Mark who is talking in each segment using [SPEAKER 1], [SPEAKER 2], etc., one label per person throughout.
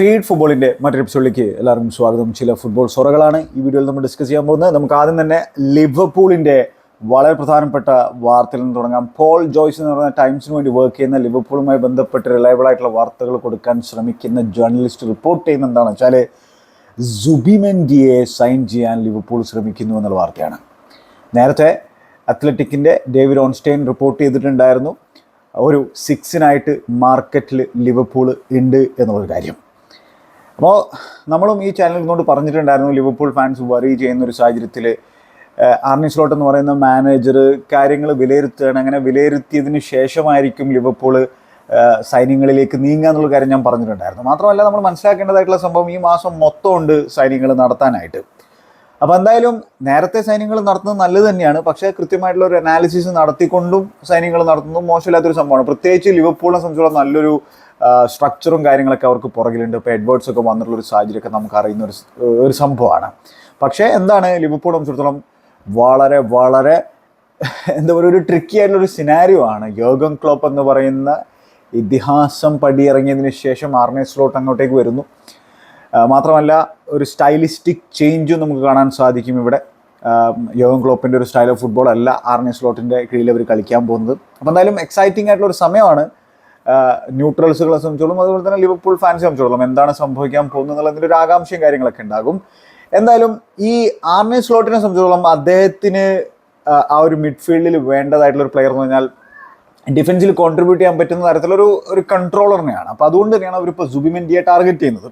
[SPEAKER 1] Feed ഫുട്ബോളിന്റെ മറ്റൊരു എപ്പിസോഡിലേക്ക് എല്ലാവർക്കും സ്വാഗതം. ചില ഫുട്ബോൾ സൊറകളാണ് ഈ വീഡിയോയിൽ നമ്മൾ ഡിസ്കസ് ചെയ്യാൻ പോകുന്നത്. നമുക്ക് ആദ്യം തന്നെ ലിവർപൂളിന്റെ വളരെ പ്രധാനപ്പെട്ട വാർത്തയിൽ നിന്ന് തുടങ്ങാം. പോൾ ജോയ്സ് എന്ന് പറയുന്ന ടൈംസിന് വേണ്ടി വർക്ക് ചെയ്യുന്ന ലിവർപൂളുമായി ബന്ധപ്പെട്ട് റിലയബിൾ ആയിട്ടുള്ള വാർത്തകൾ കൊടുക്കാൻ ശ്രമിക്കുന്ന ജേർണലിസ്റ്റ് റിപ്പോർട്ട് ചെയ്യുന്ന എന്താണെന്ന് വെച്ചാൽ സുബിമെൻഡിയെ സൈൻ ചെയ്യാൻ ലിവർപൂൾ ശ്രമിക്കുന്നു എന്നുള്ള വാർത്തയാണ്. നേരത്തെ അത്ലറ്റിക്കിന്റെ ഡേവിഡ് ഓൺസ്റ്റൈൻ റിപ്പോർട്ട് ചെയ്തിട്ടുണ്ടായിരുന്നു. ഒരു സിക്സിനായിട്ട് മാർക്കറ്റിൽ ലിവർപൂൾ ഉണ്ട് എന്നുള്ളൊരു കാര്യം. അപ്പോൾ നമ്മളും ഈ ചാനലിൽ കൊണ്ട് പറഞ്ഞിട്ടുണ്ടായിരുന്നു ലിവർപൂൾ ഫാൻസ് വറി ചെയ്യുന്ന ഒരു സാഹചര്യത്തിൽ ആർണി സ്ലോട്ട് എന്ന് പറയുന്ന മാനേജർ കാര്യങ്ങൾ വിലയിരുത്തുകയാണ്. അങ്ങനെ വിലയിരുത്തിയതിന് ശേഷമായിരിക്കും ലിവർപൂൾ സൈന്യങ്ങളിലേക്ക് നീങ്ങുക എന്നുള്ള കാര്യം ഞാൻ പറഞ്ഞിട്ടുണ്ടായിരുന്നു. മാത്രമല്ല നമ്മൾ മനസ്സിലാക്കേണ്ടതായിട്ടുള്ള സംഭവം ഈ മാസം മൊത്തം ഉണ്ട് സൈനികൾ നടത്താനായിട്ട്. അപ്പോൾ എന്തായാലും നേരത്തെ സൈന്യങ്ങൾ നടത്തുന്നത് നല്ലത് തന്നെയാണ്. പക്ഷേ കൃത്യമായിട്ടുള്ള ഒരു അനാലിസിസ് നടത്തിക്കൊണ്ടും സൈന്യങ്ങൾ നടത്തുന്നതും മോശമില്ലാത്തൊരു സംഭവമാണ്. പ്രത്യേകിച്ച് ലിവർപൂളിനെ സംബന്ധിച്ചുള്ള നല്ലൊരു സ്ട്രക്ചറും കാര്യങ്ങളൊക്കെ അവർക്ക് പുറകിലുണ്ട്. ഇപ്പോൾ എഡ്വേർഡ്സ് ഒക്കെ വന്നിട്ടുള്ള ഒരു സാഹചര്യമൊക്കെ നമുക്ക് അറിയുന്ന ഒരു ഒരു സംഭവമാണ്. പക്ഷേ എന്താണ് ലിവർപൂളിനെ സംബന്ധിച്ചിടത്തോളം വളരെ വളരെ എന്താ പറയുക ഒരു ട്രിക്കി ആയിട്ടുള്ള ഒരു സിനാരിയോ ആണ്. യോഗം ക്ലോപ്പ് എന്ന് പറയുന്ന ഇതിഹാസം പടിയിറങ്ങിയതിന് ശേഷം ആർമേ സ്ലോട്ട് അങ്ങോട്ടേക്ക് വരുന്നു. മാത്രമല്ല ഒരു സ്റ്റൈലിസ്റ്റിക് ചേഞ്ചും നമുക്ക് കാണാൻ സാധിക്കും ഇവിടെ. യോഗം ക്ലോപ്പിന്റെ ഒരു സ്റ്റൈൽ ഓഫ് ഫുട്ബോൾ അല്ല ആർമേ സ്ലോട്ടിന്റെ കീഴിൽ അവർ കളിക്കാൻ പോകുന്നത്. അപ്പോൾ എന്തായാലും എക്സൈറ്റിംഗ് ആയിട്ടുള്ള ഒരു സമയമാണ്. ന്യൂട്രൽസുകളെ സംബന്ധിച്ചോളം അതുപോലെ തന്നെ ലിവർപൂൾ ഫാൻസിനെ സംബന്ധിച്ചോളം എന്താണ് സംഭവിക്കാൻ പോകുന്നത് എന്നുള്ളതിന്റെ ഒരു ആകാംക്ഷയും കാര്യങ്ങളൊക്കെ ഉണ്ടാകും. എന്തായാലും ഈ ആർണി സ്ലോട്ടിനെ സംബന്ധിച്ചോളം അദ്ദേഹത്തിന് ആ, ആ ഒരു മിഡ്ഫീൽഡിൽ വേണ്ടതായിട്ടുള്ള ഒരു പ്ലെയർ എന്ന് പറഞ്ഞാൽ ഡിഫൻസിൽ കോൺട്രിബ്യൂട്ട് ചെയ്യാൻ പറ്റുന്ന തരത്തിലൊരു ഒരു കൺട്രോളറിനെയാണ് അപ്പോൾ അതുകൊണ്ട് തന്നെയാണ് അവരിപ്പോൾ ജുബിമെൻഡിയെ ടാർഗറ്റ് ചെയ്യുന്നത്.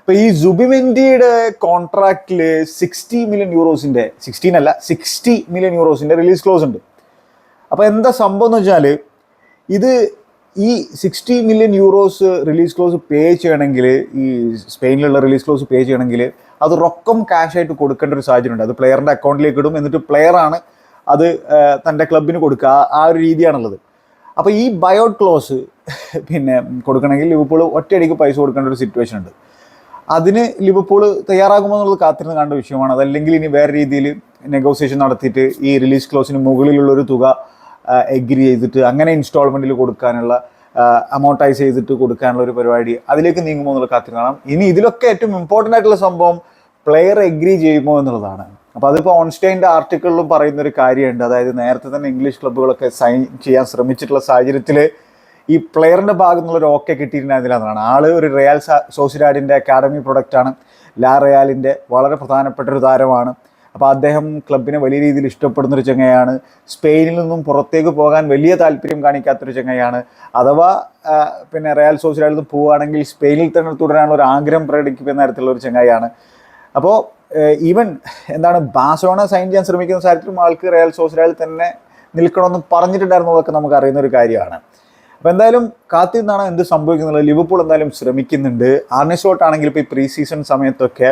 [SPEAKER 1] അപ്പോൾ ഈ ജുബിമെൻഡിയുടെ കോൺട്രാക്റ്റിൽ സിക്സ്റ്റി മില്യൺ യൂറോസിന്റെ സിക്സ്റ്റീൻ അല്ല സിക്സ്റ്റി മില്യൺ യൂറോസിന്റെ റിലീസ് ക്ലോസ് ഉണ്ട്. അപ്പോൾ എന്താ സംഭവം എന്ന് വെച്ചാൽ ഇത് ഈ sixty million euros release clause pay ചെയ്യണമെങ്കിൽ ഈ സ്പെയിനിലുള്ള റിലീസ് ക്ലോസ് പേ ചെയ്യണമെങ്കിൽ അത് റൊക്കം ക്യാഷ് ആയിട്ട് കൊടുക്കേണ്ട ഒരു സാഹചര്യം ഉണ്ട്. അത് പ്ലെയറിന്റെ അക്കൗണ്ടിലേക്ക് ഇടും. എന്നിട്ട് പ്ലെയറാണ് അത് തന്റെ ക്ലബിന് കൊടുക്കുക. ആ- ആ ഒരു രീതിയാണുള്ളത്. അപ്പോൾ ഈ ബയോട്ട് ക്ലോസ് പിന്നെ കൊടുക്കണമെങ്കിൽ ലിവർപൂൾ ഒറ്റയടിക്ക് പൈസ കൊടുക്കേണ്ട ഒരു സിറ്റുവേഷൻ ഉണ്ട്. അതിന് ലിവർപൂൾ തയ്യാറാകുമോ എന്നുള്ളത് കാത്തിരുന്ന് കണ്ട വിഷയമാണ്. അതല്ലെങ്കിൽ ഇനി വേറെ രീതിയിൽ നെഗോസിയേഷൻ നടത്തിയിട്ട് ഈ റിലീസ് ക്ലോസിന് മുകളിലുള്ള ഒരു തുക എഗ്രി ചെയ്തിട്ട് അങ്ങനെ ഇൻസ്റ്റാൾമെന്റിൽ കൊടുക്കാനുള്ള അമൗണ്ടൈസ് ചെയ്തിട്ട് കൊടുക്കാനുള്ള ഒരു പരിപാടി അതിലേക്ക് നീങ്ങുമോ എന്നുള്ള കാത്തിരി കാണാം. ഇനി ഇതിലൊക്കെ ഏറ്റവും ഇമ്പോർട്ടന്റ് ആയിട്ടുള്ള സംഭവം പ്ലെയർ എഗ്രി ചെയ്യുമോ എന്നുള്ളതാണ്. അപ്പോൾ അതിപ്പോൾ ഓൺസ്റ്റൈന്റെ ആർട്ടിക്കിളിലും പറയുന്ന ഒരു കാര്യമുണ്ട്. അതായത് നേരത്തെ തന്നെ ഇംഗ്ലീഷ് ക്ലബ്ബുകളൊക്കെ സൈൻ ചെയ്യാൻ ശ്രമിച്ചിട്ടുള്ള സാഹചര്യത്തിൽ ഈ പ്ലെയറിന്റെ ഭാഗത്തു നിന്നുള്ളൊരു ഓക്കെ കിട്ടിയിട്ടുണ്ടായിരുന്നില്ല എന്നാണ് ആൾ ഒരു റയൽ സോസിഡാഡിന്റെ അക്കാഡമി പ്രൊഡക്റ്റാണ് ലാ റയാലിന്റെ വളരെ പ്രധാനപ്പെട്ട ഒരു താരമാണ്. അപ്പോൾ അദ്ദേഹം ക്ലബിനെ വലിയ രീതിയിൽ ഇഷ്ടപ്പെടുന്ന ഒരു ചെങ്ങയാണ്. സ്പെയിനിൽ നിന്നും പുറത്തേക്ക് പോകാൻ വലിയ താല്പര്യം കാണിക്കാത്തൊരു ചെങ്ങയാണ്. അഥവാ പിന്നെ റയൽ സോസിഡാഡിൽ നിന്ന് പോവുകയാണെങ്കിൽ സ്പെയിനിൽ തന്നെ തുടരാനുള്ള ഒരു ആഗ്രഹം പ്രകടിപ്പിക്കുന്ന തരത്തിലുള്ള ഒരു ചെങ്ങയാണ് അപ്പോൾ ഈവൻ എന്താണ് ബാഴ്സലോണ സൈൻ ചെയ്യാൻ ശ്രമിക്കുന്ന സാഹചര്യത്തിലും ആൾക്ക് റയൽ സോസിഡാഡിൽ തന്നെ നിൽക്കണമെന്ന് പറഞ്ഞിട്ടുണ്ടായിരുന്നതൊക്കെ നമുക്ക് അറിയുന്ന ഒരു കാര്യമാണ്. അപ്പോൾ എന്തായാലും കാത്തിരുന്നാണ് എന്ത് സംഭവിക്കുന്നത്? ലിവർപൂൾ എന്തായാലും ശ്രമിക്കുന്നുണ്ട്. ആർണിസോട്ട് ആണെങ്കിൽ ഇപ്പോൾ ഈ പ്രീ സീസൺ സമയത്തൊക്കെ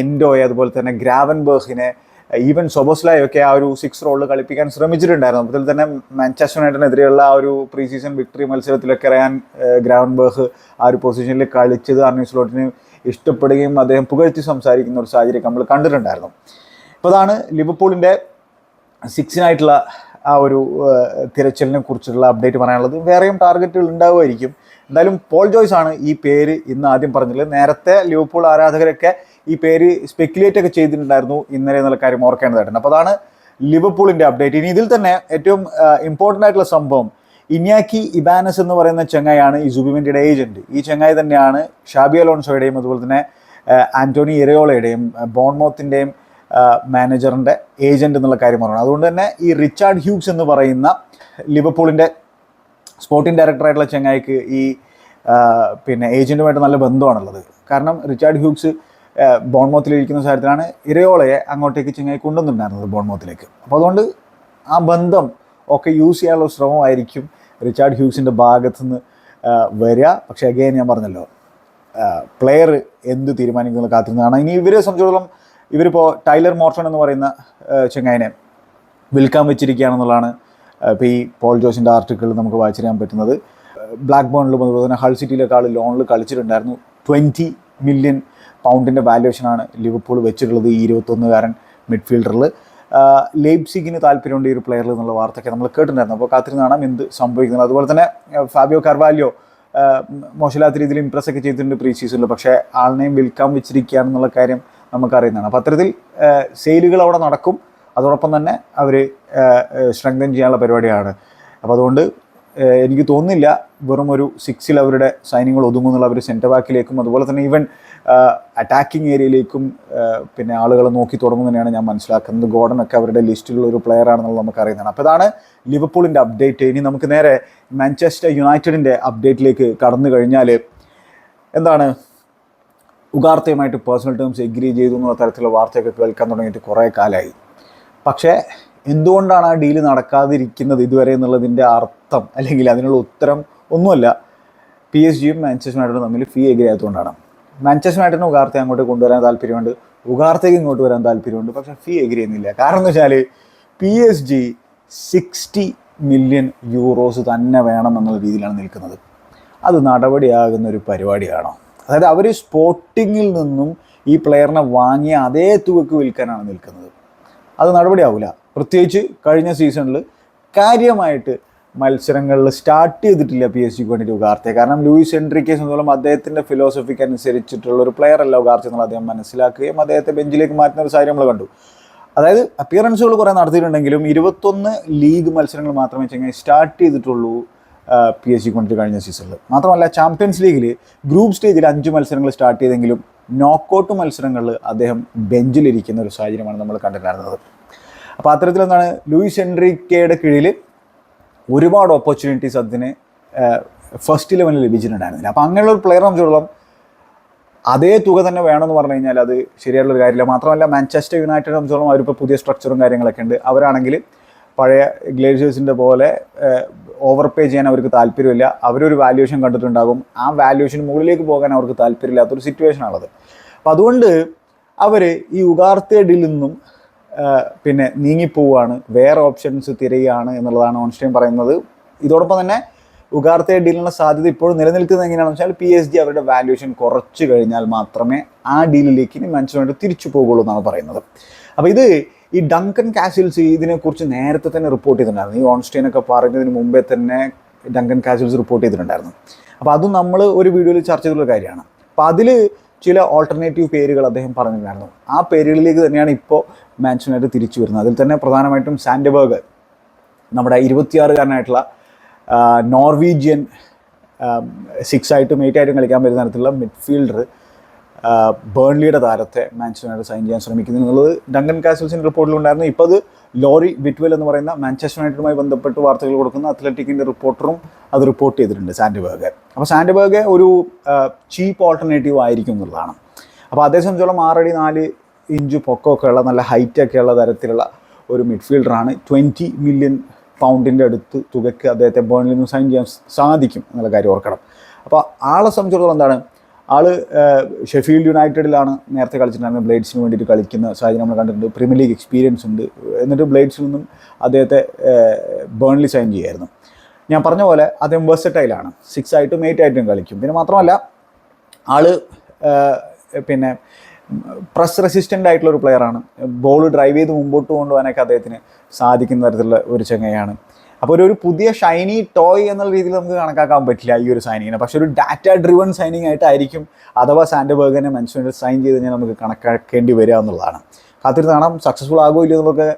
[SPEAKER 1] എൻഡോയെ അതുപോലെ തന്നെ ഗ്രാവൻബർഗിനെ ഈവൻ സൊബോസ്ലായൊക്കെ ആ ഒരു സിക്സ് റോളിൽ കളിപ്പിക്കാൻ ശ്രമിച്ചിട്ടുണ്ടായിരുന്നു. അതിൽ തന്നെ മാഞ്ചസ്റ്റർ യുണൈറ്റഡിനെതിരെയുള്ള ആ ഒരു പ്രീ സീസൺ വിക്ടറി മത്സരത്തിലൊക്കെ റയാൻ ഗ്രാവൻബർഗ് ആ ഒരു പൊസിഷനിൽ കളിച്ചത് ആർണിസ്ലോട്ടിന് ഇഷ്ടപ്പെടുകയും അദ്ദേഹം പുകഴ്ത്തി സംസാരിക്കുന്ന ഒരു സാഹചര്യം നമ്മൾ കണ്ടിട്ടുണ്ടായിരുന്നു. അപ്പോൾ അതാണ് ലിവർപൂളിന്റെ സിക്സിനായിട്ടുള്ള ആ ഒരു തിരച്ചിലിനെ കുറിച്ചുള്ള അപ്ഡേറ്റ് പറയാനുള്ളത്. വേറെയും ടാർഗറ്റുകൾ ഉണ്ടാവുമായിരിക്കും. എന്തായാലും പോൾ ജോയ്സ് ആണ് ഈ പേര് ഇന്ന് ആദ്യം പറഞ്ഞത് നേരത്തെ ലിവർപൂൾ ആരാധകരൊക്കെ ഈ പേര് സ്പെക്കുലേറ്റ് ഒക്കെ ചെയ്തിട്ടുണ്ടായിരുന്നു ഇന്നലെ എന്നുള്ള കാര്യം ഓർക്കേണ്ടതായിട്ടുണ്ട്. അപ്പോൾ അതാണ് ലിവർപൂളിന്റെ അപ്ഡേറ്റ് ഇനി ഇതിൽ തന്നെ ഏറ്റവും ഇമ്പോർട്ടന്റ് ആയിട്ടുള്ള സംഭവം ഇനിയാക്കി ഇബാനസ് എന്ന് പറയുന്ന ചെങ്ങായാണ് ഈ സുബിമെന്റിയുടെ ഏജന്റ് ഈ ചെങ്ങായി തന്നെയാണ് ഷാബി അലോൺസോയുടെയും അതുപോലെ തന്നെ ആന്റോണി ഇരയോളയുടെയും ബോൺമോത്തിന്റെയും മാനേജറിന്റെ ഏജന്റ് എന്നുള്ള കാര്യം പറയണം അതുകൊണ്ട് തന്നെ ഈ റിച്ചാർഡ് ഹ്യൂഗ്സ് എന്ന് പറയുന്ന ലിവർപൂളിന്റെ സ്പോർട്ടിംഗ് ഡയറക്ടറായിട്ടുള്ള ചെങ്ങായിക്ക് ഈ പിന്നെ ഏജന്റുമായിട്ട് നല്ല ബന്ധമാണുള്ളത്. കാരണം റിച്ചാർഡ് ഹ്യൂഗ്സ് ബോൺമോത്തിലിരിക്കുന്ന സാഹചര്യത്തിലാണ് ഇരയോളയെ അങ്ങോട്ടേക്ക് ചെങ്ങായി കൊണ്ടുവന്നിട്ടുണ്ടായിരുന്നത് ബോൺമോത്തിലേക്ക്. അപ്പോൾ അതുകൊണ്ട് ആ ബന്ധം ഒക്കെ യൂസ് ചെയ്യാനുള്ള ശ്രമമായിരിക്കും റിച്ചാർഡ് ഹ്യൂഗ്സിന്റെ ഭാഗത്തുനിന്ന് വരിക. പക്ഷേ അഗെയിൻ ഞാൻ പറഞ്ഞല്ലോ പ്ലെയർ എന്ത് തീരുമാനിക്കുന്നത് കാത്തിരുന്നതാണ് ഇനി ഇവരെ സംബന്ധിച്ചിടത്തോളം ഇവരിപ്പോൾ ടൈലർ മോർട്ടൺ എന്ന് പറയുന്ന ചെങ്ങായിനെ വിൽക്കാൻ വെച്ചിരിക്കുകയാണെന്നുള്ളതാണ് ഇപ്പോൾ ഈ പോൾ ജോസിന്റെ ആർട്ടിക്കിൾ നമുക്ക് വായിച്ചറിയാൻ പറ്റുന്നത്. ബ്ലാക്ക് ബോണിലും അതുപോലെ തന്നെ ഹൾ സിറ്റിയിലൊക്കെ ആൾ ലോണിൽ കളിച്ചിട്ടുണ്ടായിരുന്നു. ട്വന്റി മില്യൺ പൗണ്ടിന്റെ വാല്യുവേഷനാണ് ലിവർപൂൾ വെച്ചിട്ടുള്ളത് ഈ ഇരുപത്തൊന്നുകാരൻ മിഡ്ഫീൽഡറിൽ ലേബ്സിഗിന് താല്പര്യമുണ്ട് ഈ ഒരു പ്ലെയറിൽ എന്നുള്ള വാർത്തയൊക്കെ നമ്മൾ കേട്ടിട്ടുണ്ടായിരുന്നു. അപ്പോൾ കാത്തിരുന്ന് കാണാം എന്ത് സംഭവിക്കുന്നത്. അതുപോലെ തന്നെ ഫാബിയോ കർവാലിയോ മോശമില്ലാത്ത രീതിയിൽ ഇമ്പ്രസ് ഒക്കെ ചെയ്തിട്ടുണ്ട് പ്രീ സീസണിൽ പക്ഷേ ആളിനെയും വിൽക്കാൻ വെച്ചിരിക്കുകയാണെന്നുള്ള കാര്യം നമുക്കറിയുന്നതാണ്. അപ്പോൾ അത്തരത്തിൽ സെയിലുകൾ അവിടെ നടക്കും. അതോടൊപ്പം തന്നെ അവർ സ്ട്രെങ്തൻ ചെയ്യാനുള്ള പരിപാടിയാണ്. അപ്പോൾ അതുകൊണ്ട് എനിക്ക് തോന്നുന്നില്ല വെറും ഒരു സിക്സിൽ അവരുടെ സൈനിങ്ങൾ ഒതുങ്ങുന്നുള്ള അവർ സെന്റർ ബാക്കിലേക്കും അതുപോലെ തന്നെ ഈവൻ അറ്റാക്കിംഗ് ഏരിയയിലേക്കും പിന്നെ ആളുകളെ നോക്കി തുടങ്ങുന്നതിനാണ് ഞാൻ മനസ്സിലാക്കുന്നത്. ഗോർഡനൊക്കെ അവരുടെ ലിസ്റ്റിലുള്ള ഒരു പ്ലെയർ ആണെന്നുള്ളത് നമുക്ക് അറിയുന്നതാണ് അപ്പോൾ ഇതാണ് ലിവർപൂളിന്റെ അപ്ഡേറ്റ് ഇനി നമുക്ക് നേരെ മാഞ്ചസ്റ്റർ യുണൈറ്റഡിന്റെ അപ്ഡേറ്റിലേക്ക് കടന്നു കഴിഞ്ഞാൽ എന്താണ്? ഉഗാർത്തയുമായിട്ട് പേഴ്സണൽ ടേംസ് എഗ്രി ചെയ്തു എന്നുള്ള തരത്തിലുള്ള വാർത്തയൊക്കെ കേൾക്കാൻ തുടങ്ങിയിട്ട് കുറേ കാലമായി പക്ഷേ എന്തുകൊണ്ടാണ് ആ ഡീൽ നടക്കാതിരിക്കുന്നത് ഇതുവരെ എന്നുള്ളതിന്റെ അർത്ഥം അല്ലെങ്കിൽ അതിനുള്ള ഉത്തരം ഒന്നുമല്ല പി എസ് ജിയും മാഞ്ചസ്റ്റർ യുണൈറ്റഡും തമ്മിൽ ഫീ എഗ്രി ആയതുകൊണ്ടാണ്. മാഞ്ചസ്റ്റർ യുണൈറ്റഡിന് ഉഗാർത്തെ അങ്ങോട്ട് കൊണ്ടുവരാൻ താല്പര്യമുണ്ട്. ഉഗാർത്തേക്ക് ഇങ്ങോട്ട് വരാൻ താല്പര്യമുണ്ട്. പക്ഷേ ഫീ എഗ്രി ചെയ്യുന്നില്ല. കാരണം എന്ന് വെച്ചാൽ P S G sixty million euros തന്നെ വേണം എന്നുള്ള രീതിയിലാണ് നിൽക്കുന്നത്. അത് നടപടിയാകുന്ന ഒരു പരിപാടിയാണോ? അതായത് അവർ സ്പോർട്ടിങ്ങിൽ നിന്നും ഈ പ്ലെയറിനെ വാങ്ങിയ അതേ തുകക്ക് വിൽക്കാനാണ് നിൽക്കുന്നത്. അത് നടപടിയാവില്ല പ്രത്യേകിച്ച് കഴിഞ്ഞ സീസണിൽ കാര്യമായിട്ട് മത്സരങ്ങളിൽ സ്റ്റാർട്ട് ചെയ്തിട്ടില്ല പി എസ് ജിക്ക് വേണ്ടിയിട്ട് ഉഗാർത്തെ. കാരണം ലൂയിസ് എൻട്രിക്കെ സംബന്ധിച്ചോളം അദ്ദേഹത്തിന്റെ ഫിലോസഫിക്ക് അനുസരിച്ചിട്ടുള്ള ഒരു പ്ലെയർ അല്ല ഉഗാർച്ച എന്നുള്ള അദ്ദേഹം മനസ്സിലാക്കുകയും അദ്ദേഹത്തെ ബെഞ്ചിലേക്ക് മാറ്റുന്ന ഒരു സാഹചര്യം നമ്മൾ കണ്ടു. അതായത് അപ്പിയറൻസുകൾ കുറേ നടത്തിയിട്ടുണ്ടെങ്കിലും ഇരുപത്തൊന്ന് ലീഗ് മത്സരങ്ങൾ മാത്രമേ ചെങ്ങായി സ്റ്റാർട്ട് ചെയ്തിട്ടുള്ളൂ പി എസ് ജിക്ക് വേണ്ടിയിട്ട് കഴിഞ്ഞ സീസണിൽ മാത്രമല്ല ചാമ്പ്യൻസ് ലീഗിൽ ഗ്രൂപ്പ് സ്റ്റേജിൽ അഞ്ച് മത്സരങ്ങൾ സ്റ്റാർട്ട് ചെയ്തെങ്കിലും നോക്കൗട്ട് മത്സരങ്ങളിൽ അദ്ദേഹം ബെഞ്ചിലിരിക്കുന്ന ഒരു സാഹചര്യമാണ് നമ്മൾ കണ്ടിട്ടുണ്ടായിരുന്നത്. അപ്പോൾ അത്തരത്തിൽ എന്താണ് ലൂയിസ് എൻട്രിക്കയുടെ കീഴിൽ ഒരുപാട് ഓപ്പർച്യൂണിറ്റീസ് അതിന് ഫസ്റ്റ് ലെവലിൽ ലഭിച്ചിട്ടുണ്ടായിരുന്നില്ല. അപ്പോൾ അങ്ങനെയുള്ള ഒരു പ്ലെയർ സംബന്ധിച്ചിടത്തോളം അതേ തുക തന്നെ വേണമെന്ന് പറഞ്ഞു കഴിഞ്ഞാൽ അത് ശരിയായിട്ടുള്ള കാര്യമില്ല. മാത്രമല്ല മാഞ്ചസ്റ്റർ യുണൈറ്റഡ് സംബന്ധിച്ചോളം അവരിപ്പോൾ പുതിയ സ്ട്രക്ചറും കാര്യങ്ങളൊക്കെ ഉണ്ട്. അവരാണെങ്കിൽ പഴയ ഗ്ലേഷ്യേഴ്സിന്റെ പോലെ ഓവർ പേ ചെയ്യാൻ അവർക്ക് താല്പര്യമില്ല. അവരൊരു വാല്യുവേഷൻ കണ്ടിട്ടുണ്ടാകും. ആ വാല്യുവേഷൻ മുകളിലേക്ക് പോകാൻ അവർക്ക് താല്പര്യമില്ലാത്തൊരു സിറ്റുവേഷനാണത് അപ്പോൾ അതുകൊണ്ട് അവർ ഈ ഉഗാർത്തേഡിൽ നിന്നും പിന്നെ നീങ്ങിപ്പോവാണ് വേറെ ഓപ്ഷൻസ് തിരയുകയാണ് എന്നുള്ളതാണ് ഓൺസ്റ്റൈൻ പറയുന്നത്. ഇതോടൊപ്പം തന്നെ ഉഗാർത്തെ ഡീലിനുള്ള സാധ്യത ഇപ്പോഴും നിലനിൽക്കുന്നത് എങ്ങനെയാണെന്ന് വെച്ചാൽ പി എസ് ജി അവരുടെ വാല്യുവേഷൻ കുറച്ച് കഴിഞ്ഞാൽ മാത്രമേ ആ ഡീലിലേക്ക് ഇനി മനസ്സിലായിട്ട് തിരിച്ചു പോകുള്ളൂ എന്നാണ് പറയുന്നത്. അപ്പോൾ ഇത് ഈ ഡങ്കൻ കാസിൽസ് ഇതിനെക്കുറിച്ച് നേരത്തെ തന്നെ റിപ്പോർട്ട് ചെയ്തിട്ടുണ്ടായിരുന്നു. ഈ ഓൺസ്റ്റൈൻ ഒക്കെ പറഞ്ഞതിന് മുമ്പേ തന്നെ ഡങ്കൻ കാസിൽസ് റിപ്പോർട്ട് ചെയ്തിട്ടുണ്ടായിരുന്നു. അപ്പോൾ അതും നമ്മൾ ഒരു വീഡിയോയിൽ ചർച്ച ചെയ്തിട്ടുള്ള കാര്യമാണ്. അപ്പോൾ അതിൽ ചില ഓൾട്ടർനേറ്റീവ് പേരുകൾ അദ്ദേഹം പറഞ്ഞിട്ടുണ്ടായിരുന്നു. ആ പേരുകളിലേക്ക് തന്നെയാണ് ഇപ്പോൾ മാൻഷനായിട്ട് തിരിച്ചു വരുന്നത്. അതിൽ തന്നെ പ്രധാനമായിട്ടും സാൻഡബർഗ് നമ്മുടെ ഇരുപത്തിയാറുകാരനായിട്ടുള്ള നോർവീജിയൻ സിക്സ് ആയിട്ടും എയ്റ്റ് ആയിട്ടും കളിക്കാൻ പറ്റുന്ന തരത്തിലുള്ള മിഡ്ഫീൽഡർ ബേൺലിയുടെ താരത്തെ മാഞ്ചസ്റ്റർ സൈൻ ചെയ്യാൻ ശ്രമിക്കുന്നു എന്നുള്ളത് ഡങ്കൻ കാസിൽസിന്റെ റിപ്പോർട്ടിലുണ്ടായിരുന്നു. ഇപ്പോൾ അത് ലോറി വിറ്റ്വെൽ എന്ന് പറയുന്ന മാഞ്ചസ്റ്റർ യുണൈറ്റഡുമായി ബന്ധപ്പെട്ട് വാർത്തകൾ കൊടുക്കുന്ന അത്ലറ്റിക്കിന്റെ റിപ്പോർട്ടറും അത് റിപ്പോർട്ട് ചെയ്തിട്ടുണ്ട് സാൻഡ്ബേഗ് അപ്പോൾ സാൻഡ്ബേഗ് ഒരു ചീപ്പ് ഓൾട്ടർനേറ്റീവ് ആയിരിക്കും എന്നുള്ളതാണ്. അപ്പോൾ അതേ സംബന്ധിച്ചോളം ആറടി നാല് ഇഞ്ച് പൊക്കമൊക്കെ ഉള്ള നല്ല ഹൈറ്റൊക്കെ ഉള്ള തരത്തിലുള്ള ഒരു മിഡ്ഫീൽഡറാണ്. ട്വന്റി മില്യൺ പൗണ്ടിന്റെ അടുത്ത് തുകയ്ക്ക് അദ്ദേഹത്തെ ബേണിൽ നിന്ന് സൈൻ ചെയ്യാൻ സാധിക്കും എന്നുള്ള കാര്യം ഓർക്കണം. അപ്പോൾ ആളെ സംബന്ധിച്ചിടത്തോളം എന്താണ് ആൾ ഷെഫീൽഡ് യുണൈറ്റഡിലാണ് നേരത്തെ കളിച്ചിട്ടുണ്ടായിരുന്നത്. ബ്ലേഡ്സിന് വേണ്ടിയിട്ട് കളിക്കുന്ന സാഹചര്യം നമ്മൾ കണ്ടിട്ടുണ്ട്. പ്രീമിയർ ലീഗ് എക്സ്പീരിയൻസ് ഉണ്ട്. എന്നിട്ട് ബ്ലേഡ്സിൽ നിന്നും അദ്ദേഹത്തെ ബേൺലി സൈൻ ചെയ്യായിരുന്നു. ഞാൻ പറഞ്ഞ പോലെ അദ്ദേഹം വെർസറ്റൈലാണ്. സിക്സ് ആയിട്ടും എയ്റ്റ് ആയിട്ടും കളിക്കും. പിന്നെ മാത്രമല്ല ആൾ പിന്നെ പ്രസ് റെസിസ്റ്റന്റ് ആയിട്ടുള്ള ഒരു പ്ലെയറാണ് ബോൾ ഡ്രൈവ് ചെയ്ത് മുമ്പോട്ട് കൊണ്ടുപോകാനൊക്കെ അദ്ദേഹത്തിന് സാധിക്കുന്ന തരത്തിലുള്ള ഒരു ചങ്ങയാണ് അപ്പോൾ ഒരു പുതിയ ഷൈനി ടോയ് എന്നുള്ള രീതിയിൽ നമുക്ക് കണക്കാക്കാൻ പറ്റില്ല ഈ ഒരു സൈനിങ്ങിനെ പക്ഷെ ഒരു ഡാറ്റ ഡ്രിവൺ സൈനിങ് ആയിട്ടായിരിക്കും അഥവാ സാൻഡബേഗിനെ മനുഷ്യനെ സൈൻ ചെയ്ത് കഴിഞ്ഞാൽ നമുക്ക് കണക്കാക്കേണ്ടി വരിക എന്നുള്ളതാണ്. കാത്തിരുന്ന് കാണാം. സക്സസ്ഫുൾ ആകുമോ ഇല്ലയോ നമുക്ക്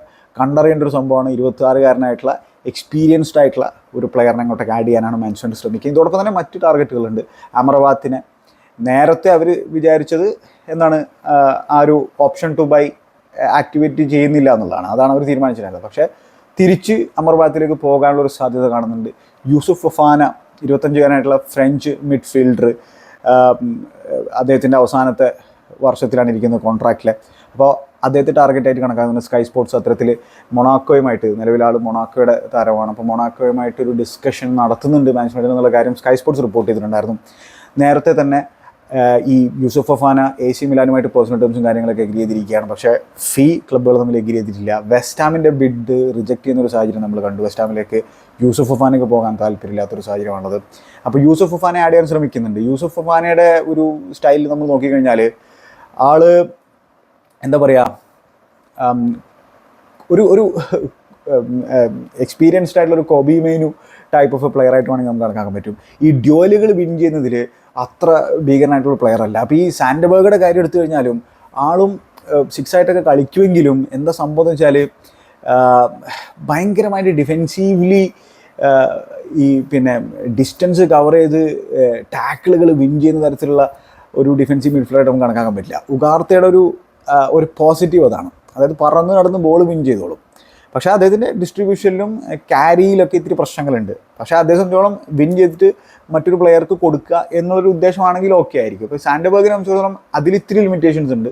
[SPEAKER 1] കണ്ടറിയേണ്ട ഒരു സംഭവമാണ്. ഇരുപത്തിയാറുകാരനായിട്ടുള്ള എക്സ്പീരിയൻസ്ഡ് ആയിട്ടുള്ള ഒരു പ്ലെയറിനെ അങ്ങോട്ടേക്ക് ആഡ് ചെയ്യാനാണ് മനുഷ്യൻ ശ്രമിക്കുക. ഇതോടൊപ്പം തന്നെ മറ്റു ടാർഗറ്റുകളുണ്ട് അമർവാത്തിനെ നേരത്തെ അവർ വിചാരിച്ചത് എന്താണ് ആ, ഒരു ഓപ്ഷൻ ടു ബൈ ആക്ടിവേറ്റ് ചെയ്യുന്നില്ല എന്നുള്ളതാണ്. അതാണ് അവർ തീരുമാനിച്ചിട്ടുണ്ടായിരുന്നത്. പക്ഷേ തിരിച്ച് അമർവാത്തിലേക്ക് പോകാനുള്ള ഒരു സാധ്യത കാണുന്നുണ്ട്. യൂസുഫ് ഫഫാന ഇരുപത്തഞ്ചുകാരനായിട്ടുള്ള ഫ്രഞ്ച് മിഡ്ഫീൽഡർ അദ്ദേഹത്തിന്റെ അവസാനത്തെ വർഷത്തിലാണ് ഇരിക്കുന്നത് കോൺട്രാക്റ്റിലെ. അപ്പോൾ അദ്ദേഹത്തെ ടാർഗറ്റായിട്ട് കണക്കാക്കുന്നത് സ്കൈ സ്പോർട്സ് അത്തരത്തിൽ മൊണാക്കോയുമായിട്ട് നിലവിൽ ആൾ മൊണാക്കോയുടെ താരമാണ്. അപ്പോൾ മൊണാക്കോയുമായിട്ട് ഒരു ഡിസ്കഷൻ നടത്തുന്നുണ്ട് മാനേജ്മെന്റിൽ എന്നുള്ള കാര്യം സ്കൈ സ്പോർട്സ് റിപ്പോർട്ട് ചെയ്തിട്ടുണ്ടായിരുന്നു. നേരത്തെ തന്നെ ഈ യൂസഫ് ഫഫാന എ സി മിലാനുമായിട്ട് പേഴ്സണൽ ടേംസും കാര്യങ്ങളൊക്കെ എഗ്രി ചെയ്തിരിക്കുകയാണ്. പക്ഷേ ഫീ ക്ലബ്ബുകൾ തമ്മിൽ എഗ്രി ചെയ്തിട്ടില്ല. വെസ്റ്റാമിന്റെ ബിഡ് റിജക്ട് ചെയ്യുന്ന ഒരു സാഹചര്യം നമ്മൾ കണ്ടു. വെസ്റ്റാമിലേക്ക് യൂസഫ് ഫഫാനയ്ക്ക് പോകാൻ താല്പര്യമില്ലാത്തൊരു സാഹചര്യമാണത്. അപ്പോൾ യൂസഫ് ഫഫാനെ ആഡ് ചെയ്യാൻ ശ്രമിക്കുന്നുണ്ട്. യൂസഫ് ഫഫാനയുടെ ഒരു സ്റ്റൈൽ നമ്മൾ നോക്കിക്കഴിഞ്ഞാൽ ആൾ എന്താ പറയുക ഒരു ഒരു എക്സ്പീരിയൻസ്ഡ് ആയിട്ടുള്ള ഒരു Kobbie Mainoo type of player ആയിട്ട് വേണമെങ്കിൽ നമുക്ക് കണക്കാക്കാൻ പറ്റും. ഈ ഡ്യോലുകൾ വിൻ ചെയ്യുന്നതിൽ അത്ര ഭീകരനായിട്ടുള്ള പ്ലെയർ അല്ല. അപ്പോൾ ഈ സാൻഡബേഗയുടെ കാര്യം എടുത്തു കഴിഞ്ഞാലും ആളും സിക്സ് ആയിട്ടൊക്കെ കളിക്കുമെങ്കിലും എന്താ സംഭവം എന്ന് വെച്ചാൽ ഭയങ്കരമായിട്ട് ഡിഫെൻസീവ്ലി ഈ പിന്നെ ഡിസ്റ്റൻസ് കവർ ചെയ്ത് ടാക്കിളുകൾ വിൻ ചെയ്യുന്ന തരത്തിലുള്ള ഒരു ഡിഫെൻസീവ് മിഡ്ഫീൽഡായിട്ട് നമുക്ക് കണക്കാക്കാൻ പറ്റില്ല. ഉഗാർത്തയുടെ ഒരു ഒരു പോസിറ്റീവ് അതാണ്. അതായത് പറന്ന് നടന്ന് ബോൾ വിൻ ചെയ്തോളും. പക്ഷേ അദ്ദേഹത്തിന്റെ ഡിസ്ട്രിബ്യൂഷനിലും ക്യാരിയിലൊക്കെ ഇത്തിരി പ്രശ്നങ്ങളുണ്ട്. പക്ഷേ അദ്ദേഹം സംബന്ധിച്ചോളം വിൻ ചെയ്തിട്ട് മറ്റൊരു പ്ലെയർക്ക് കൊടുക്കുക എന്നുള്ളൊരു ഉദ്ദേശമാണെങ്കിൽ ഓക്കെ ആയിരിക്കും. ഇപ്പോൾ സാൻഡബർഗിനെ സംബന്ധിച്ചിടത്തോളം അതിലിത്തിരി ലിമിറ്റേഷൻസ് ഉണ്ട്.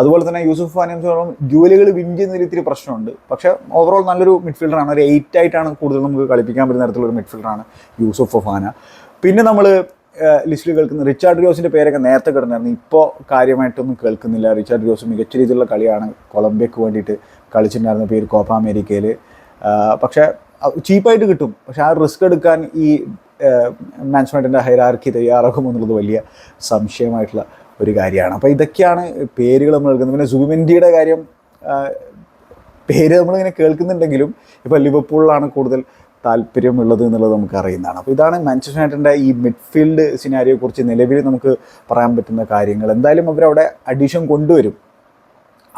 [SPEAKER 1] അതുപോലെ തന്നെ യൂസുഫ് ഖാനെ സംബന്ധിച്ചിടത്തോളം ഡ്യൂലുകൾ വിൻ ചെയ്യുന്നതിൽ ഇത്തിരി പ്രശ്നമുണ്ട്. പക്ഷേ ഓവറോൾ നല്ലൊരു മിഡ്ഫീൽഡറാണ് ഒരു എയ്റ്റ് ആയിട്ടാണ് കൂടുതൽ നമുക്ക് കളിപ്പിക്കാൻ പറ്റുന്ന തരത്തിലുള്ള മിഡ്ഫീൽഡറാണ് യൂസുഫ് ഫാന പിന്നെ നമ്മൾ ലിസ്റ്റിൽ കേൾക്കുന്ന റിച്ചാർഡ് ജോസിന്റെ പേരൊക്കെ നേരത്തെ കിടന്നായിരുന്നു. ഇപ്പോൾ കാര്യമായിട്ടൊന്നും കേൾക്കുന്നില്ല. റിച്ചാർഡ് ജോസ് മികച്ച രീതിയിലുള്ള കളിയാണ് കൊളംബിയക്ക് വേണ്ടിയിട്ട് കളിച്ചിട്ടുണ്ടായിരുന്ന പേര് കോപ്പ അമേരിക്കയിൽ. പക്ഷേ ചീപ്പായിട്ട് കിട്ടും. പക്ഷേ ആ റിസ്ക് എടുക്കാൻ ഈ മാനേജ്മെന്റിന്റെ ഹൈറാർക്കി തയ്യാറാക്കും എന്നുള്ളത് വലിയ സംശയമായിട്ടുള്ള ഒരു കാര്യമാണ്. അപ്പോൾ ഇതൊക്കെയാണ് പേരുകൾ നമ്മൾ കേൾക്കുന്നത് പിന്നെ സുബിമെന്റിയുടെ കാര്യം പേര് നമ്മളിങ്ങനെ കേൾക്കുന്നുണ്ടെങ്കിലും ഇപ്പോൾ ലിവർപൂളിലാണ് കൂടുതൽ താല്പര്യമുള്ളത് എന്നുള്ളത് നമുക്ക് അറിയുന്നതാണ്. അപ്പോൾ ഇതാണ് മാഞ്ചസ്റ്റർ യുണൈറ്റഡിന്റെ ഈ മിഡ്ഫീൽഡ് സിനാരിയെക്കുറിച്ച് നിലവിൽ നമുക്ക് പറയാൻ പറ്റുന്ന കാര്യങ്ങൾ. എന്തായാലും അവരവിടെ അഡീഷൻ കൊണ്ടുവരും.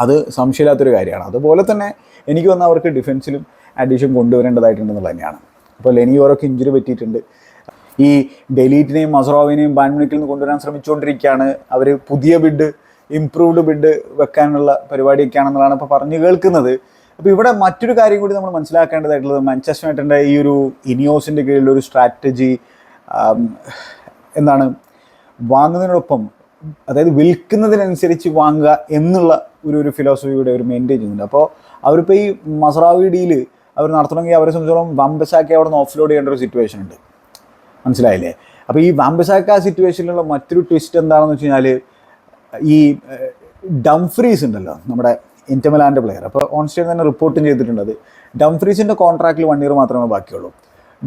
[SPEAKER 1] അത് സംശയമില്ലാത്തൊരു കാര്യമാണ്. അതുപോലെ തന്നെ എനിക്ക് വന്ന അവർക്ക് ഡിഫൻസിലും അഡീഷൻ കൊണ്ടുവരേണ്ടതായിട്ടുണ്ടെന്നുള്ളത് തന്നെയാണ്. അപ്പോൾ ലെനിയോറൊക്കെ ഇഞ്ചുറി പറ്റിയിട്ടുണ്ട്. ഈ ഡെലീറ്റിനെയും മസറോവിനെയും ബാൻമിനിക്കിൽ നിന്ന് കൊണ്ടുവരാൻ ശ്രമിച്ചുകൊണ്ടിരിക്കുകയാണ്. അവർ പുതിയ ബിഡ് ഇംപ്രൂവ്ഡ് ബിഡ് വെക്കാനുള്ള പരിപാടിയൊക്കെയാണെന്നുള്ളതാണ് ഇപ്പോൾ പറഞ്ഞു കേൾക്കുന്നത്. അപ്പോൾ ഇവിടെ മറ്റൊരു കാര്യം കൂടി നമ്മൾ മനസ്സിലാക്കേണ്ടതായിട്ടുള്ളത് മാഞ്ചസ്റ്റർ യുണൈറ്റഡിന്റെ ഈ ഒരു ഇനിയോസിന്റെ കീഴിലുള്ള ഒരു സ്ട്രാറ്റജി എന്താണ്? വാങ്ങുന്നതിനോടൊപ്പം അതായത് വിൽക്കുന്നതിനനുസരിച്ച് വാങ്ങുക എന്നുള്ള ഒരു ഒരു ഫിലോസഫിയുടെ ഒരു മെയിന്റെയിൻ ചെയ്യുന്നുണ്ട്. അപ്പോൾ അവരിപ്പോൾ ഈ മസറാവി ഡീൽ അവർ നടത്തണമെങ്കിൽ അവരെ സംബന്ധിച്ചോളം വമ്പസാക്കി അവിടെ നിന്ന് ഓഫ്ലോഡ് ചെയ്യേണ്ട ഒരു സിറ്റുവേഷൻ ഉണ്ട്. മനസ്സിലായില്ലേ? അപ്പോൾ ഈ വാമ്പസാക്ക സിറ്റുവേഷനിലുള്ള മറ്റൊരു ട്വിസ്റ്റ് എന്താണെന്ന് വെച്ച് കഴിഞ്ഞാൽ ഈ ഡംഫ്രീസ് ഉണ്ടല്ലോ നമ്മുടെ ഇന്റമലാന്റെ പ്ലെയർ അപ്പോൾ ഓൺ സ്റ്റേറ്റ് തന്നെ റിപ്പോർട്ടും ചെയ്തിട്ടുണ്ട് അത്. ഡംഫ്രീസിന്റെ കോൺട്രാക്റ്റിൽ വൺ ഇയർ മാത്രമേ ബാക്കിയുള്ളൂ.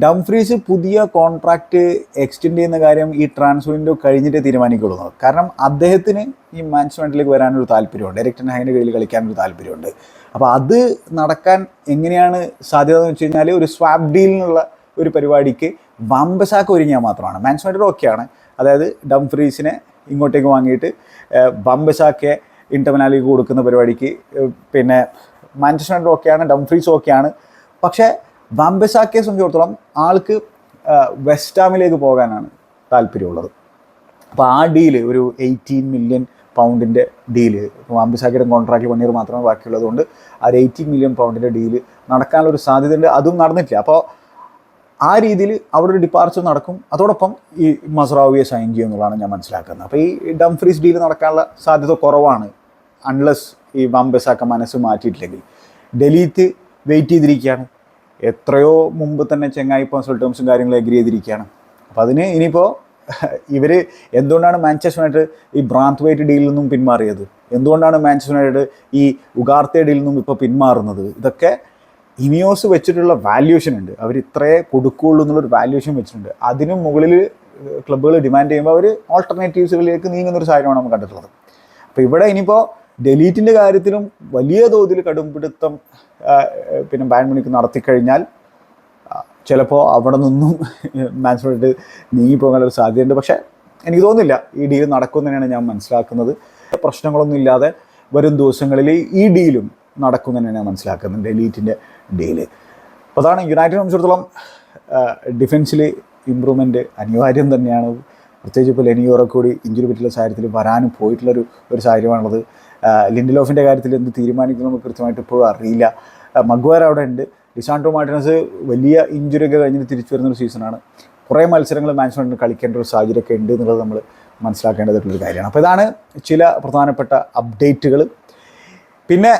[SPEAKER 1] ഡംഫ്രീസ് പുതിയ കോൺട്രാക്റ്റ് എക്സ്റ്റെൻഡ് ചെയ്യുന്ന കാര്യം ഈ ട്രാൻസ്ഫർ വിൻഡോ കഴിഞ്ഞിട്ടേ തീരുമാനിക്കുള്ളൂ. കാരണം അദ്ദേഹത്തിന് ഈ മാനേജ്മെന്റിലേക്ക് വരാനൊരു താല്പര്യമുണ്ട്. എറിക്ടൻ ഹൈന്റെ കയ്യിൽ കളിക്കാനൊരു താല്പര്യമുണ്ട്. അപ്പോൾ അത് നടക്കാൻ എങ്ങനെയാണ് സാധ്യത എന്ന് വെച്ച് കഴിഞ്ഞാൽ ഒരു സ്വാപ്പ് ഡീലിനുള്ള ഒരു പരിപാടിക്ക് വമ്പസാക്ക് ഒരുങ്ങിയാൽ മാത്രമാണ്. മാനേജ്മെന്റ് ഓക്കെയാണ് അതായത് ഡംഫ്രീസിനെ ഇങ്ങോട്ടേക്ക് വാങ്ങിയിട്ട് വമ്പസാക്കെ ഇന്റർമനാലിക്ക് കൊടുക്കുന്ന പരിപാടിക്ക് പിന്നെ മാഞ്ചസ്റ്റർ ഓക്കെയാണ് ഡംഫ്രീസ് ഓക്കെയാണ് പക്ഷേ വമ്പസാക്കയെ സംബന്ധിച്ചിടത്തോളം ആൾക്ക് വെസ്റ്റാമിലേക്ക് പോകാനാണ് താല്പര്യമുള്ളത്. അപ്പോൾ ആ ഡീൽ ഒരു എയ്റ്റീൻ മില്യൺ പൗണ്ടിന്റെ ഡീൽ വാമ്പിസാക്കിയുടെ കോൺട്രാക്റ്റിൽ വൺ ഇയർ മാത്രമേ ബാക്കിയുള്ളത് കൊണ്ട് ആ ഒരു എയ്റ്റീൻ മില്യൺ പൗണ്ടിന്റെ ഡീൽ നടക്കാനുള്ള ഒരു സാധ്യതയുണ്ട്. അതും നടന്നിട്ടില്ല. അപ്പോൾ ആ രീതിയിൽ അവിടെ ഒരു ഡിപ്പാർച്ചർ നടക്കും. അതോടൊപ്പം ഈ മസറാവിയെ സൈൻ ചെയ്യും എന്നുള്ളതാണ് ഞാൻ മനസ്സിലാക്കുന്നത്. അപ്പോൾ ഈ ഡംഫ്രീസ് ഡീൽ നടക്കാനുള്ള സാധ്യത കുറവാണ്. അൺലെസ് ഈ വമ്പസാക്ക മനസ്സ് മാറ്റിയിട്ടില്ലെങ്കിൽ. ഡൽഹിത്ത് വെയിറ്റ് ചെയ്തിരിക്കുകയാണ്. എത്രയോ മുമ്പ് തന്നെ ചെങ്ങായി ഇപ്പോൾ ടേംസും കാര്യങ്ങളും എഗ്രി ചെയ്തിരിക്കുകയാണ്. അപ്പോൾ അതിന് ഇനിയിപ്പോൾ ഇവർ എന്തുകൊണ്ടാണ് മാഞ്ചസ്റ്റർ യുണൈറ്റഡ് ഈ ബ്രാന്ത് വൈറ്റ് ഡീലിൽ നിന്നും പിന്മാറിയത്? എന്തുകൊണ്ടാണ് മാഞ്ചസ്റ്റർ യുണൈറ്റഡ് ഈ ഉഗാർത്തെ ഡീലിൽ നിന്നും ഇപ്പോൾ പിന്മാറുന്നത്? ഇതൊക്കെ ഇനിയോസ് വെച്ചിട്ടുള്ള വാല്യൂഷൻ ഉണ്ട്. അവർ ഇത്രയേ കൊടുക്കുകയുള്ളൂ എന്നുള്ളൊരു വാല്യൂഷൻ വെച്ചിട്ടുണ്ട്. അതിനും മുകളിൽ ക്ലബ്ബുകൾ ഡിമാൻഡ് ചെയ്യുമ്പോൾ അവർ ഓൾട്ടർനേറ്റീവ്സുകളിലേക്ക് നീങ്ങുന്നൊരു സാഹചര്യമാണ് നമ്മൾ കണ്ടിട്ടുള്ളത്. അപ്പോൾ ഇവിടെ ഇനിയിപ്പോൾ ഡെലീറ്റിന്റെ കാര്യത്തിലും വലിയ തോതിൽ കടുംപിടുത്തം പിന്നെ ബാൻ മണിക്ക് നടത്തിക്കഴിഞ്ഞാൽ ചിലപ്പോൾ അവിടെ നിന്നും മാനേജ്മെന്റ് നീങ്ങിപ്പോകാനുള്ള ഒരു സാധ്യതയുണ്ട്. പക്ഷേ എനിക്ക് തോന്നുന്നില്ല ഈ ഡീൽ നടക്കും തന്നെയാണ് ഞാൻ മനസ്സിലാക്കുന്നത്. പ്രശ്നങ്ങളൊന്നും ഇല്ലാതെ വരും ദിവസങ്ങളിൽ ഈ ഡീലും നടക്കും തന്നെയാണ് ഞാൻ മനസ്സിലാക്കുന്നത് ഡെലീറ്റിന്റെ ഡീൽ. അപ്പോൾ അതാണ് യുണൈറ്റഡ് സംബന്ധിച്ചിടത്തോളം ഡിഫൻസിൽ ഇമ്പ്രൂവ്മെന്റ് അനിവാര്യം തന്നെയാണ്. പ്രത്യേകിച്ച് ഇപ്പോൾ ലെനിയോറെ കൂടി ഇഞ്ചുറി പറ്റിയുള്ള സാഹചര്യത്തിൽ വരാനും പോയിട്ടുള്ളൊരു ഒരു സാഹചര്യമാണുള്ളത്. ലിൻഡിലോഫിന്റെ കാര്യത്തിൽ എന്ത് തീരുമാനിക്കുന്നു നമുക്ക് കൃത്യമായിട്ട് ഇപ്പോഴും അറിയില്ല. മഗ്വാർ അവിടെ ഉണ്ട്. ഡിസാൻഡ്രോ മാർട്ടിനസ് വലിയ ഇഞ്ചുറി ഒക്കെ കഴിഞ്ഞിട്ട് തിരിച്ചു വരുന്നൊരു സീസണാണ് കുറേ മത്സരങ്ങൾ മാനേജ്മെന്റിന് കളിക്കേണ്ട ഒരു സാഹചര്യമൊക്കെ ഉണ്ട് എന്നുള്ളത് നമ്മൾ മനസ്സിലാക്കേണ്ടതായിട്ടുള്ളൊരു കാര്യമാണ്. അപ്പോൾ ഇതാണ് ചില പ്രധാനപ്പെട്ട അപ്ഡേറ്റുകൾ പിന്നെ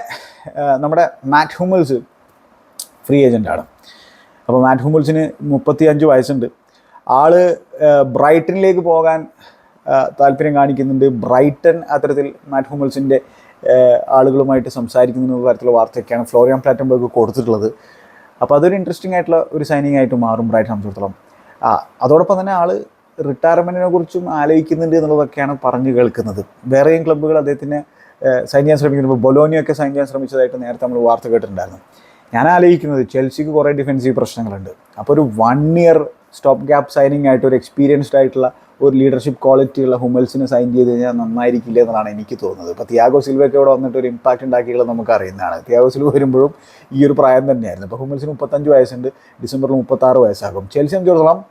[SPEAKER 1] നമ്മുടെ മാറ്റ് ഹുമൽസ് ഫ്രീ ഏജന്റാണ് അപ്പോൾ മാറ്റ് ഹുമൽസിന് മുപ്പത്തി അഞ്ച് വയസ്സുണ്ട്. ആൾ ബ്രൈറ്റനിലേക്ക് പോകാൻ താല്പര്യം കാണിക്കുന്നുണ്ട്. ബ്രൈറ്റൺ അത്തരത്തിൽ മാറ്റ് ഹോമൽസിന്റെ ആളുകളുമായിട്ട് സംസാരിക്കുന്ന തരത്തിലുള്ള വാർത്തയൊക്കെയാണ് ഫ്ലോറിയാൻ പ്ലാറ്റംബർഗ് കൊടുത്തിട്ടുള്ളത്. അപ്പോൾ അതൊരു ഇൻട്രസ്റ്റിംഗ് ആയിട്ടുള്ള ഒരു സൈനിങ് ആയിട്ട് മാറും ബ്രൈറ്റ് സംബന്ധിച്ചിടത്തോളം. ആ അതോടൊപ്പം തന്നെ ആൾ റിട്ടയർമെന്റിനെ കുറിച്ചും ആലോചിക്കുന്നുണ്ട് എന്നുള്ളതൊക്കെയാണ് പറഞ്ഞു കേൾക്കുന്നത്. വേറെയും ക്ലബ്ബുകൾ അദ്ദേഹത്തിന് സൈൻ ചെയ്യാൻ ശ്രമിക്കുമ്പോൾ ബൊലോനിയൊക്കെ സൈൻ ചെയ്യാൻ ശ്രമിച്ചതായിട്ട് നേരത്തെ നമ്മൾ വാർത്ത കേട്ടിട്ടുണ്ടായിരുന്നു. ഞാൻ ആലോചിക്കുന്നത് ചെൽസിക്ക് കുറേ ഡിഫെൻസീവ് പ്രശ്നങ്ങളുണ്ട്. അപ്പോൾ ഒരു one year stop gap signing ആയിട്ട് ഒരു എക്സ്പീരിയൻസ്ഡ് ആയിട്ടുള്ള ഒരു ലീഡർഷിപ്പ് ക്വാളിറ്റി ഉള്ള ഹുമൽസിന് സൈൻ ചെയ്ത് കഴിഞ്ഞാൽ നന്നായിരിക്കില്ല എന്നാണ് എനിക്ക് തോന്നുന്നത്. ഇപ്പോൾ തിയാഗോ സിൽവയൊക്കെ ഇവിടെ വന്നിട്ട് ഒരു ഇമ്പാക്റ്റ് ഉണ്ടാക്കിയുള്ളത് നമുക്ക് അറിയുന്നതാണ്. തിയാഗോ സിൽവ വരുമ്പോഴും ഈ ഒരു പ്രായം തന്നെയായിരുന്നു. ഇപ്പോൾ ഹുമൽസിന് മുപ്പത്തഞ്ച് വയസ്സുണ്ട് ഡിസംബറിൽ മുപ്പത്താറ് വയസ്സാകും. ചെൽസിയം സംബന്ധിച്ചിടത്തോളം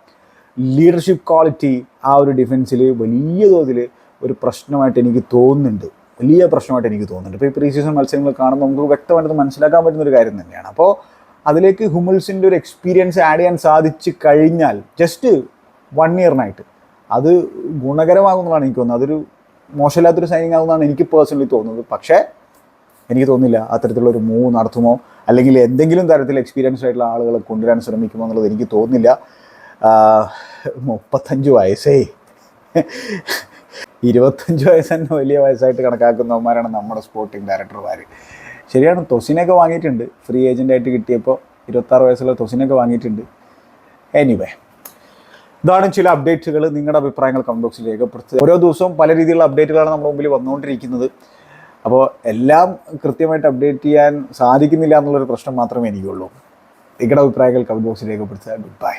[SPEAKER 1] ലീഡർഷിപ്പ് ക്വാളിറ്റി ആ ഒരു ഡിഫൻസിൽ വലിയ തോതിൽ ഒരു പ്രശ്നമായിട്ട് എനിക്ക് തോന്നുന്നുണ്ട്. വലിയ പ്രശ്നമായിട്ട് എനിക്ക് തോന്നുന്നുണ്ട്. ഇപ്പോൾ ഈ പ്രീ സീസൺ മത്സരങ്ങൾ കാണുമ്പോൾ നമുക്ക് വ്യക്തമായിട്ട് മനസ്സിലാക്കാൻ പറ്റുന്ന ഒരു കാര്യം തന്നെയാണ്. അപ്പോൾ അതിലേക്ക് ഹുമൽസിന്റെ ഒരു എക്സ്പീരിയൻസ് ആഡ് ചെയ്യാൻ സാധിച്ചു കഴിഞ്ഞാൽ ജസ്റ്റ് വൺ ഇയറിനായിട്ട് അത് ഗുണകരമാകുന്നതാണ് എനിക്ക് തോന്നുന്നത്. അതൊരു മോശമില്ലാത്തൊരു സൈനിങ് ആകുന്നതാണ് എനിക്ക് പേഴ്സണലി തോന്നുന്നത്. പക്ഷേ എനിക്ക് തോന്നുന്നില്ല അത്തരത്തിലുള്ള ഒരു മൂവ് നടത്തുമോ? അല്ലെങ്കിൽ എന്തെങ്കിലും തരത്തിൽ എക്സ്പീരിയൻസ് ആയിട്ടുള്ള ആളുകളെ കൊണ്ടുവരാൻ ശ്രമിക്കുമോ എന്നുള്ളത് എനിക്ക് തോന്നുന്നില്ല. മുപ്പത്തഞ്ച് വയസ്സേ. ഇരുപത്തഞ്ച് വയസ്സ് തന്നെ വലിയ വയസ്സായിട്ട് കണക്കാക്കുന്നവന്മാരാണ് നമ്മുടെ സ്പോർട്ടിംഗ് ഡയറക്ടർമാർ ശരിയാണ് തൊസിനൊക്കെ വാങ്ങിയിട്ടുണ്ട്. ഫ്രീ ഏജന്റായിട്ട് കിട്ടിയപ്പോൾ ഇരുപത്താറ് വയസ്സുള്ള തൊസിനൊക്കെ വാങ്ങിയിട്ടുണ്ട്. എനിവേ ഇതാണ് ചില അപ്ഡേറ്റുകൾ നിങ്ങളുടെ അഭിപ്രായങ്ങൾ കമന്റ് ബോക്സിൽ രേഖപ്പെടുത്തുക. ഓരോ ദിവസവും പല രീതിയിലുള്ള അപ്ഡേറ്റുകളാണ് നമ്മുടെ മുമ്പിൽ വന്നുകൊണ്ടിരിക്കുന്നത്. അപ്പോൾ എല്ലാം കൃത്യമായിട്ട് അപ്ഡേറ്റ് ചെയ്യാൻ സാധിക്കുന്നില്ല എന്നുള്ളൊരു പ്രശ്നം മാത്രമേ എനിക്കുള്ളൂ. നിങ്ങളുടെ അഭിപ്രായങ്ങൾ കമന്റ് ബോക്സിൽ രേഖപ്പെടുത്തുക. Good bye